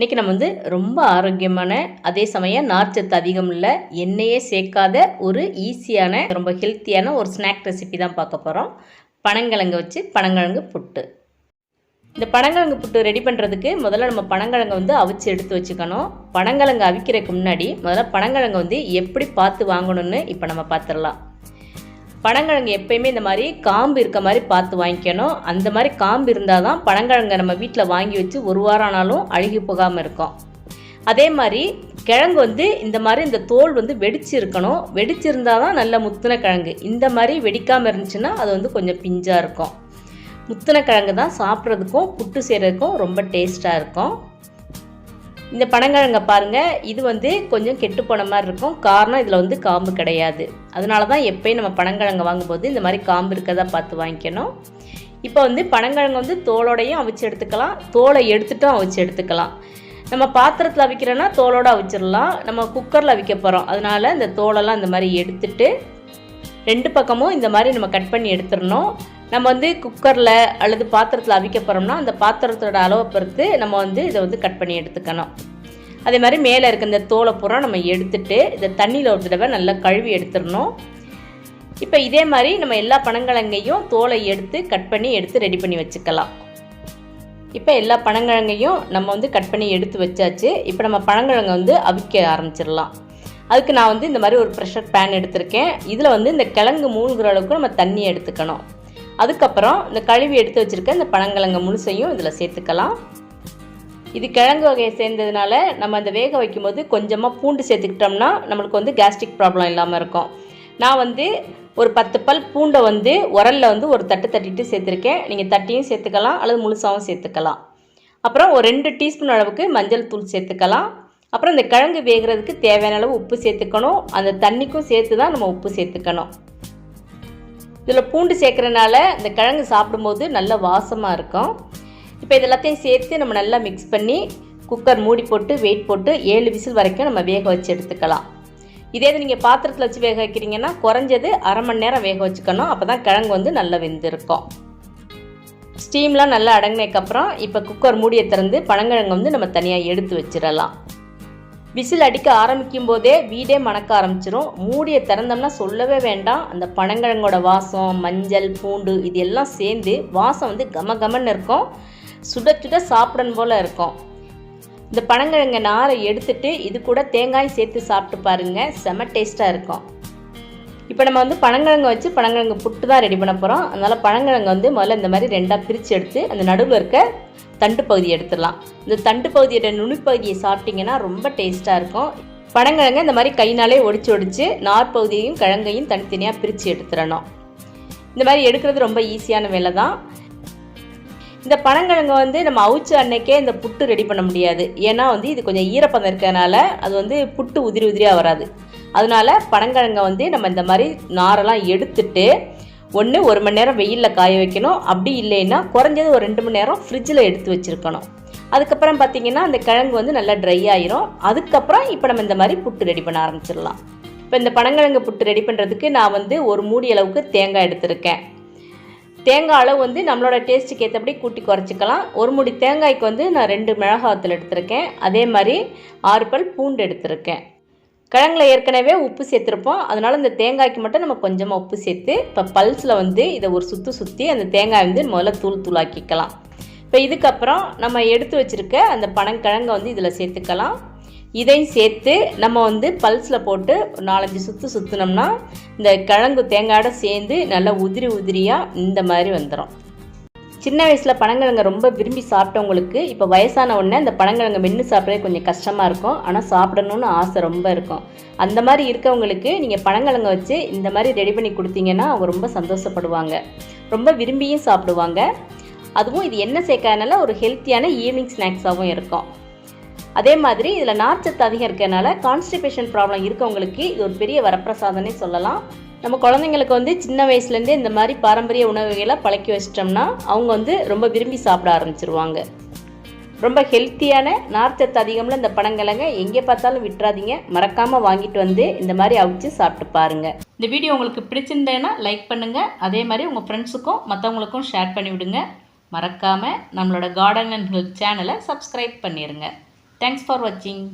இன்றைக்கி நம்ம வந்து ரொம்ப ஆரோக்கியமான அதே சமயம் நார்ச்சத்து அதிகம் இல்லை எண்ணெயே சேர்க்காத ஒரு ஈஸியான ரொம்ப ஹெல்த்தியான ஒரு ஸ்நாக் ரெசிபி தான் பார்க்க போகிறோம் பனங்கிழங்கு வச்சு பனங்கிழங்கு புட்டு. இந்த பனங்கிழங்கு புட்டு ரெடி பண்ணுறதுக்கு முதல்ல நம்ம பனங்கிழங்கை வந்து அவிச்சு எடுத்து வச்சுக்கணும். பனங்கிழங்கு அவிக்கிறதுக்கு முன்னாடி முதல்ல பனங்கிழங்கு வந்து எப்படி பார்த்து வாங்கணும்னு இப்போ நம்ம பார்த்துடலாம். பனங்கிழங்கு எப்பயுமே இந்த மாதிரி காம்பு இருக்க மாதிரி பார்த்து வாங்கிக்கணும். அந்த மாதிரி காம்பு இருந்தால் தான் பனங்கிழங்கை நம்ம வீட்டில் வாங்கி வச்சு ஒரு வாரம் ஆனாலும் அழுகி போகாமல் இருக்கும். அதே மாதிரி கிழங்கு வந்து இந்த மாதிரி இந்த தோல் வந்து வெடிச்சு இருக்கணும் வெடிச்சிருந்தால் தான் நல்ல முத்தின கிழங்கு. இந்த மாதிரி வெடிக்காமல் இருந்துச்சுன்னா அது வந்து கொஞ்சம் பிஞ்சாக இருக்கும். முத்தின கிழங்கு தான் சாப்பிட்றதுக்கும் புட்டு செய்கிறதுக்கும் ரொம்ப டேஸ்ட்டாக இருக்கும். இந்த பனங்கிழங்கை பாருங்கள் இது வந்து கொஞ்சம் கெட்டு போன மாதிரி இருக்கும். காரணம் இதில் வந்து காம்பு கிடையாது. அதனால தான் எப்பயும் நம்ம பனங்கிழங்கு வாங்கும்போது இந்த மாதிரி காம்பு இருக்கதா பார்த்து வாங்கிக்கணும். இப்போ வந்து பனங்கிழங்கு வந்து தோலோடையும் அவிச்சு எடுத்துக்கலாம். தோலை எடுத்துட்டும் அவிச்சு எடுத்துக்கலாம். நம்ம பாத்திரத்தில் அவிக்கிறோன்னா தோலோடு அவிச்சிடலாம் நம்ம குக்கரில் அவிக்க போகிறோம் அதனால் இந்த தோலெல்லாம் இந்த மாதிரி எடுத்துட்டு ரெண்டு பக்கமும் இந்த மாதிரி நம்ம கட் பண்ணி எடுத்துடணும். நம்ம வந்து குக்கரில் அல்லது பாத்திரத்தில் அவிக்க போகிறோம்னா அந்த பாத்திரத்தோட அளவை பொறுத்து நம்ம வந்து இதை வந்து கட் பண்ணி எடுத்துக்கணும். அதே மாதிரி மேலே இருக்க இந்த தோலை பூரா நம்ம எடுத்துட்டு இதை தண்ணியில் ஒரு தடவை நல்லா கழுவி எடுத்துடணும். இப்போ இதே மாதிரி நம்ம எல்லா பனங்கிழங்கையும் தோலை எடுத்து கட் பண்ணி எடுத்து ரெடி பண்ணி வச்சுக்கலாம். இப்போ எல்லா பனங்கிழங்கையும் நம்ம வந்து கட் பண்ணி எடுத்து வச்சாச்சு. இப்போ நம்ம பனங்கிழங்கை வந்து அவிக்க ஆரம்பிச்சிடலாம். அதுக்கு நான் வந்து இந்த மாதிரி ஒரு ப்ரெஷர் பேன் எடுத்திருக்கேன். இதில் வந்து இந்த கிழங்கு மூழ்கிற அளவுக்கு நம்ம தண்ணி எடுத்துக்கணும். அதுக்கப்புறம் இந்த கழுவி எடுத்து வச்சுருக்க இந்த பழங்கிழங்கு முழுசையும் இதில் சேர்த்துக்கலாம். இது கிழங்கு வகையை சேர்ந்ததுனால நம்ம அந்த வேக வைக்கும்போது கொஞ்சமாக பூண்டு சேர்த்துக்கிட்டோம்னா நம்மளுக்கு வந்து கேஸ்ட்ரிக் ப்ராப்ளம் இல்லாமல் இருக்கும். நான் வந்து ஒரு பத்து பல் பூண்டை வந்து உரலில் வந்து ஒரு தட்டு தட்டிட்டு சேர்த்துருக்கேன். நீங்கள் தட்டியும் சேர்த்துக்கலாம் அல்லது முழுசாகவும் சேர்த்துக்கலாம். அப்புறம் ஒரு ரெண்டு டீஸ்பூன் அளவுக்கு மஞ்சள் தூள் சேர்த்துக்கலாம். அப்புறம் இந்த கிழங்கு வேகிறதுக்கு தேவையான அளவு உப்பு சேர்த்துக்கணும். அந்த தண்ணிக்கும் சேர்த்து தான் நம்ம உப்பு சேர்த்துக்கணும். இதில் பூண்டு சேர்க்குறனால இந்த கிழங்கு சாப்பிடும்போது நல்ல வாசமாக இருக்கும். இப்போ இது எல்லாத்தையும் சேர்த்து நம்ம நல்லா மிக்ஸ் பண்ணி குக்கர் மூடி போட்டு வெயிட் போட்டு ஏழு விசில் வரைக்கும் நம்ம வேக வச்சு எடுத்துக்கலாம். இதே இது நீங்கள் பாத்திரத்தில் வச்சு வேக வைக்கிறீங்கன்னா குறைஞ்சது அரை மணி நேரம் வேக வச்சுக்கணும். அப்போ தான் கிழங்கு வந்து நல்லா வெந்திருக்கும். ஸ்டீம்லாம் நல்லா அடங்கினதுக்கப்புறம் இப்போ குக்கர் மூடியை திறந்து பனங்கிழங்கு வந்து நம்ம தனியாக எடுத்து வச்சிடலாம். விசில் அடிக்க ஆரம்பிக்கும் போதே வீடே மணக்க ஆரம்பிச்சிரும். மூடியை திறந்தோம்னா சொல்லவே வேண்டாம். அந்த பனங்கிழங்கோட வாசம் மஞ்சள் பூண்டு இது எல்லாம் சேர்ந்து வாசம் வந்து கம கமன்னு இருக்கும். சுட சுட சாப்பிடணும் போல் இருக்கும். இந்த பனங்கிழங்க நாரை எடுத்துட்டு இது கூட தேங்காய் சேர்த்து சாப்பிட்டு பாருங்கள் செம டேஸ்ட்டாக இருக்கும். இப்போ நம்ம வந்து பனங்கிழங்கு வச்சு பனங்கிழங்கு புட்டு தான் ரெடி பண்ண போகிறோம் அதனால் பனங்கிழங்கு வந்து முதல்ல இந்த மாதிரி ரெண்டாக பிரித்து எடுத்து அந்த நடுவில் இருக்க தண்டு பகுதியை எடுத்துடலாம். இந்த தண்டு பகுதியோட நுனிப்பகுதியை சாப்பிட்டிங்கன்னா ரொம்ப டேஸ்ட்டாக இருக்கும். பனங்கிழங்க இந்த மாதிரி கைனாலே ஒடிச்சு ஒடிச்சு நார் பகுதியையும் கிழங்கையும் தனித்தனியாக பிரித்து எடுத்துடணும். இந்த மாதிரி எடுக்கிறது ரொம்ப ஈஸியான வேலை தான் இந்த பனங்கிழங்கு வந்து நம்ம அவிச்ச அன்னைக்கே இந்த புட்டு ரெடி பண்ண முடியாது. ஏன்னா வந்து இது கொஞ்சம் ஈரப்பதம் இருக்கிறதுனால அது வந்து புட்டு உதிரி உதிரியாக வராது. அதனால பனங்கிழங்கை வந்து நம்ம இந்த மாதிரி நாரெல்லாம் எடுத்துட்டு ஒன்று ஒரு மணி நேரம் வெயிலில் காய வைக்கணும். அப்படி இல்லைன்னா குறைஞ்சது ஒரு ரெண்டு மணி நேரம் ஃப்ரிட்ஜில் எடுத்து வச்சுருக்கணும். அதுக்கப்புறம் பார்த்திங்கன்னா அந்த கிழங்கு வந்து நல்லா ட்ரை ஆயிரும். அதுக்கப்புறம் இப்போ நம்ம இந்த மாதிரி புட்டு ரெடி பண்ண ஆரம்பிச்சிடலாம். இப்போ இந்த பனங்கிழங்கு புட்டு ரெடி பண்ணுறதுக்கு நான் வந்து ஒரு மூடி அளவுக்கு தேங்காய் எடுத்திருக்கேன். தேங்காய் அளவு வந்து நம்மளோட டேஸ்ட்டுக்கு ஏற்றபடி கூட்டி குறைச்சிக்கலாம். ஒரு மூடி தேங்காய்க்கு வந்து நான் ரெண்டு மிளகாத்தில் எடுத்திருக்கேன். அதே மாதிரி ஆறு பல் பூண்டு எடுத்திருக்கேன். கிழங்குல ஏற்கனவே உப்பு சேர்த்துருப்போம். அதனால் இந்த தேங்காய்க்கு மட்டும் நம்ம கொஞ்சமாக உப்பு சேர்த்து இப்போ பல்ஸில் வந்து இதை ஒரு சுற்றி சுற்றி அந்த தேங்காய் வந்து முதல்ல தூள் தூளாக்கிக்கலாம். இப்போ இதுக்கப்புறம் நம்ம எடுத்து வச்சுருக்க அந்த பனங்கிழங்கை வந்து இதில் சேர்த்துக்கலாம். இதையும் சேர்த்து நம்ம வந்து பல்ஸில் போட்டு நாலஞ்சு சுற்று சுற்றினோம்னா இந்த கிழங்கு தேங்காயோட சேர்ந்து நல்லா உதிரி உதிரியாக இந்த மாதிரி வந்துடும் சின்ன வயசில் பனங்கிழங்க ரொம்ப விரும்பி சாப்பிட்டவங்களுக்கு இப்போ வயசான உடனே அந்த பனங்கிழங்க மென்று சாப்பிட்றது கொஞ்சம் கஷ்டமாக இருக்கும். ஆனால் சாப்பிடணும்னு ஆசை ரொம்ப இருக்கும். அந்த மாதிரி இருக்கவங்களுக்கு நீங்கள் பனங்கிழங்க வச்சு இந்த மாதிரி ரெடி பண்ணி கொடுத்தீங்கன்னா அவங்க ரொம்ப சந்தோஷப்படுவாங்க. ரொம்ப விரும்பியும் சாப்பிடுவாங்க. அதுவும் இது என்ன சேர்க்கறதுனால ஒரு ஹெல்த்தியான ஈவினிங் ஸ்நாக்ஸாகவும் இருக்கும். அதே மாதிரி இதில் நார்ச்சத்து அதிகம் இருக்கிறதுனால கான்ஸ்டிபேஷன் ப்ராப்ளம் இருக்கவங்களுக்கு இது ஒரு பெரிய வரப்பிரசாதனே சொல்லலாம். நம்ம குழந்தைங்களுக்கு வந்து சின்ன வயசுலேருந்தே இந்த மாதிரி பாரம்பரிய உணவுகளை பழக்கி வச்சிட்டோம்னா அவங்க வந்து ரொம்ப விரும்பி சாப்பிட ஆரம்பிச்சிருவாங்க. ரொம்ப ஹெல்த்தியான நார்ச்சத்து அதிகம்ல இந்த பனங்கிழங்க எங்கே பார்த்தாலும் விட்டுறாதீங்க. மறக்காமல் வாங்கிட்டு வந்து இந்த மாதிரி அவிச்சு சாப்பிட்டு பாருங்கள் இந்த வீடியோ உங்களுக்கு பிடிச்சிருந்தேன்னா லைக் பண்ணுங்கள் அதே மாதிரி உங்கள் ஃப்ரெண்ட்ஸுக்கும் மற்றவங்களுக்கும் ஷேர் பண்ணி விடுங்க. மறக்காமல் நம்மளோட கார்டன் அண்ட் ஹெல்த் சேனலை சப்ஸ்கிரைப் பண்ணிடுங்க தேங்க்ஸ் ஃபார் வாட்சிங்